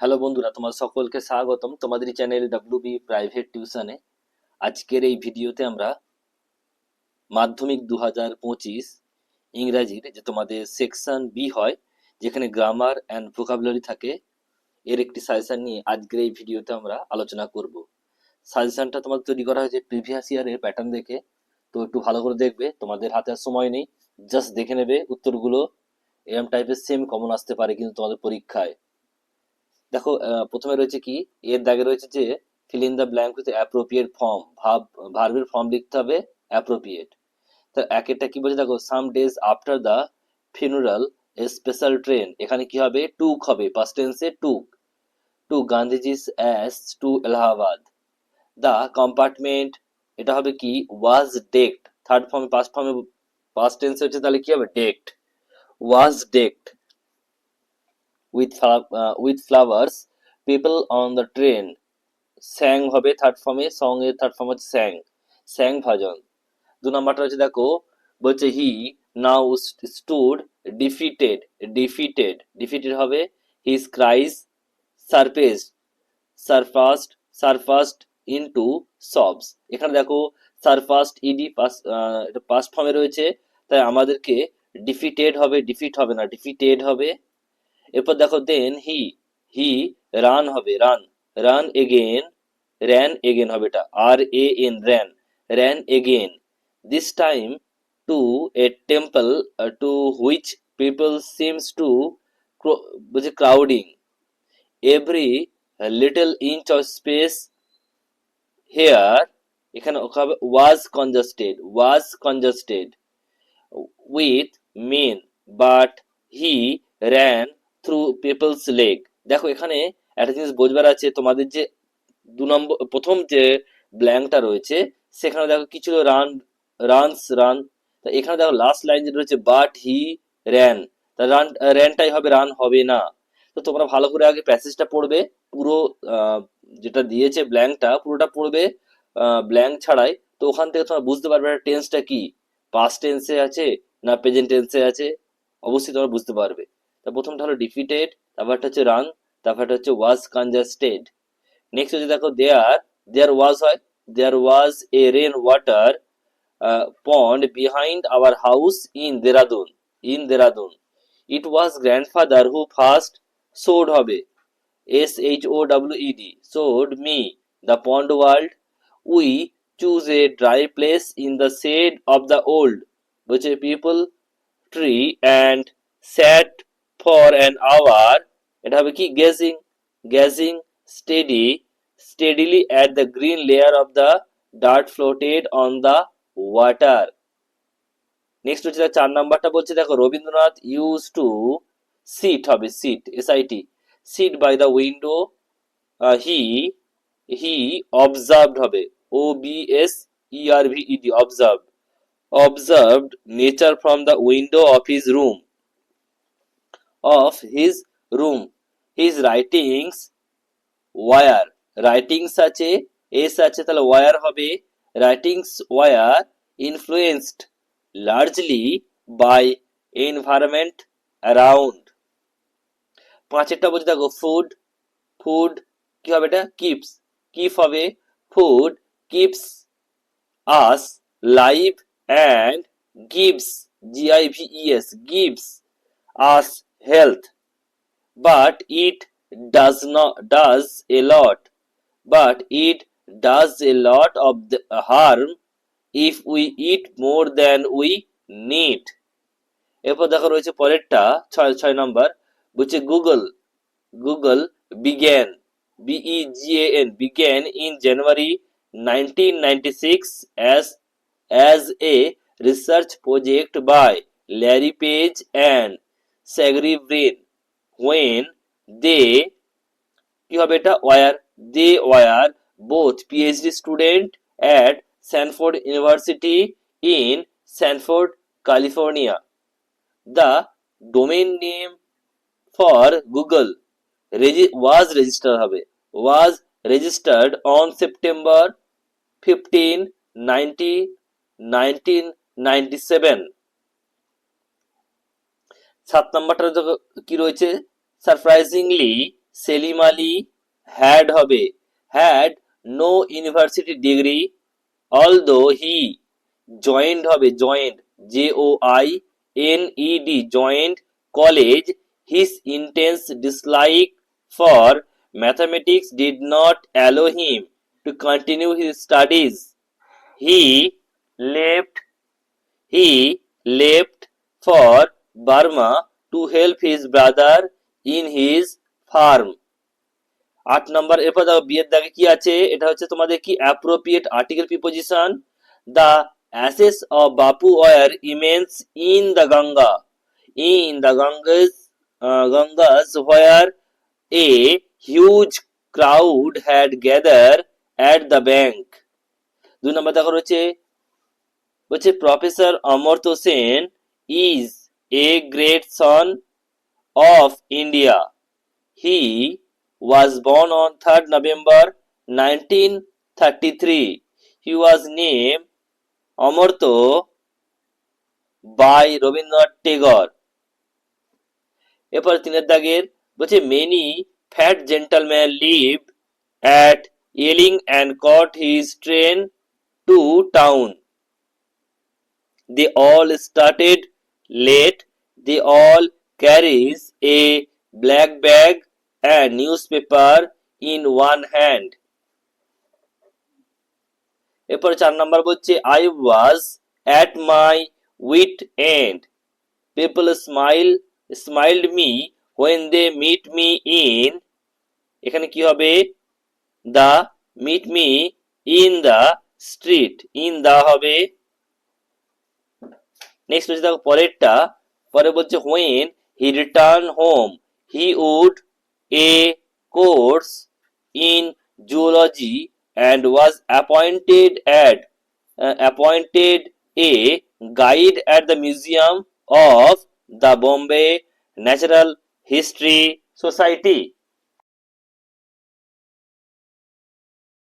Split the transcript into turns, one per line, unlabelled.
Hello বন্ধুরা তোমার সকলকে স্বাগতম তোমাদের চ্যানেল ডাব্লিউবি প্রাইভেট টিউশনে আজকের এই ভিডিওতে আমরা মাধ্যমিক দু হাজার পঁচিশ ইংরাজির যে তোমাদের সেকশন বি হয়, যেখানে গ্রামার অ্যান্ড ভোকাবুলারি থাকে, এর একটি সাজেশন নিয়ে আজকের এই ভিডিওতে আমরা আলোচনা করব। সাজেশনটা তোমাদের তৈরি করা হয়েছে প্রিভিয়াস ইয়ারের প্যাটার্ন দেখে। তো একটু ভালো করে দেখবে, তোমাদের হাতে আর সময় নেই জাস্ট দেখে নেবে, উত্তরগুলো এরম টাইপের সেম কমন আসতে পারে কিন্তু তোমাদের পরীক্ষায়। দেখো প্রথমে রয়েছে কি? এর দাগে রয়েছে যে fill in the blank with appropriate form ভাব ভার্বের ফর্ম লিখতে হবে অ্যাপ্রোপ্রিয়েট তো একেরটা কি বলছে? দেখো some days after the funeral a special train এখানে কি হবে? টুক হবে পাস্ট টেন্সে took to Gandhiji's ash to Allahabad the compartment এটা হবে কি? ওয়াজ ডেকড থার্ড ফর্মে পাস্ট ফর্মে পাস্ট টেন্সে হচ্ছে তাহলে কি হবে? Decked was ডেকড uh, with flowers people on the train স্যাং হবে থার্ড ফর্মে সং এর থার্ড ফর্ম হচ্ছে স্যাং স্যাং ভাজন দু নম্বরটা হচ্ছে দেখো বলছে he now stood defeated defeated defeated হবে his cries surface surfaced surfaced into sobs এখানে দেখো সারফাস্ট ইডি পাস পাস্ট ফর্মে রয়েছে তাই আমাদেরকে ডিফিটেড হবে ডিফিট হবে না ডিফিটেড হবে এরপর দেখো দেন হি হি রান হবে ran ran again ran again হবে এটা R A N ran ran again this time to a temple to which people seems to বলছে crowding every little inch of space here এখানে হবে was congested was congested with men but he ran through people's leg দেখো, এখানে একটা জিনিস বোঝবার আছে, তোমাদের যে দু নম্বর, প্রথম যে ব্ল্যাঙ্কটা রয়েছে, সেখানে দেখো কি ছিল? রান রানস রান এখানে দেখো লাস্ট লাইন যেটা রয়েছে বাট হি র্যান তা রান র্যানটাই হবে রান হবে না। তো তোমরা ভালো করে আগে প্যাসেজটা পড়বে, পুরো যেটা দিয়েছে ব্ল্যাঙ্কটা পুরোটা পড়বে ব্ল্যাঙ্ক ছাড়াই। তো ওখান থেকে তোমরা বুঝতে পারবে টেন্সটা কি। পাস্ট টেন্সে আছে না প্রেজেন্ট টেন্সে আছে? অবশ্যই তোমরা বুঝতে পারবে। তা প্রথমটা হলো ডিফিটেড তারপরটা হচ্ছে রান তারপরটা হচ্ছে ওয়াজ কনজাস্টেড নেক্সট হচ্ছে দেখো দেয়ার দেয়ার ওয়াজ হয় there was a rain water pond behind our house in Dehradun in Dehradun it was grandfather who first showed হবে S H O W E D showed me the pond world we choose a dry place in the shade of the old বলছে peepul tree and sat for an hour এটা হবে কি gazing gazing steady steadily at the green layer of the dirt floated on the water next হচ্ছে চার নাম্বারটা বলছে, দেখো, Rabindranath use to sit হবে sit S I T sit by the window he he observed হবে O B S E R V E D observed observed nature from the window of his room. Of his room his writings wire writings আছে S আছে তাহলে war হবে writings were influenced largely by environment around পাঁচেরটা বলছে দেখো food food কি হবে এটা keeps keep হবে food keeps us live and gives G I V health. But it does not does a lot. But it does a lot of the harm if we eat more than we need. এরপর দেখো রয়েছে পরেরটা, ছয় ছয় নম্বর। বলছে Google Google বিজ্ঞান BE N বিজ্ঞান in January nineteen ninety six a research project by Larry Page and Brin when they, কি হবে এটা? Were they were both PhD student at Stanford university in Stanford California the domain name for Google was register হবে। Was registered on September fifteen ninety 1997 সাত নম্বরটা কি রয়েছে? Surprisingly Salim Ali had হবে। Had no university degree although he joined হবে joined J O I N E D joined college his intense dislike for mathematics did not allow him to continue his studies he left he left for burma to help his brother in his farm. আট নাম্বার, এরপর দেখো, বিয়ের দাগে কি আছে? এটা হচ্ছে তোমাদের কি appropriate article preposition the ashes of Bapu were immense in the Ganga in the Gangas Gangas where a huge crowd had gathered at the bank. দুই নম্বর দেখো রয়েছে হচ্ছে professor Amartya Sen is a great son of India he was born on 3rd November 1933. He was named Amartya by Rabindranath Tagore. এরপর তিনের দাগের বলছে many fat gentleman live at yelling and caught his train to town they all started they all carriage a black bag and news in one hand এরপর চার number বলছে I was at my wit end people smile smiled me when they meet me in এখানে কি হবে? The meet me in the street in the হবে next হচ্ছে দেখো, পরেরটা, পরে বলছে when he return home he would a course in zoology and was appointed at appointed a guide at the museum of the Bombay natural history society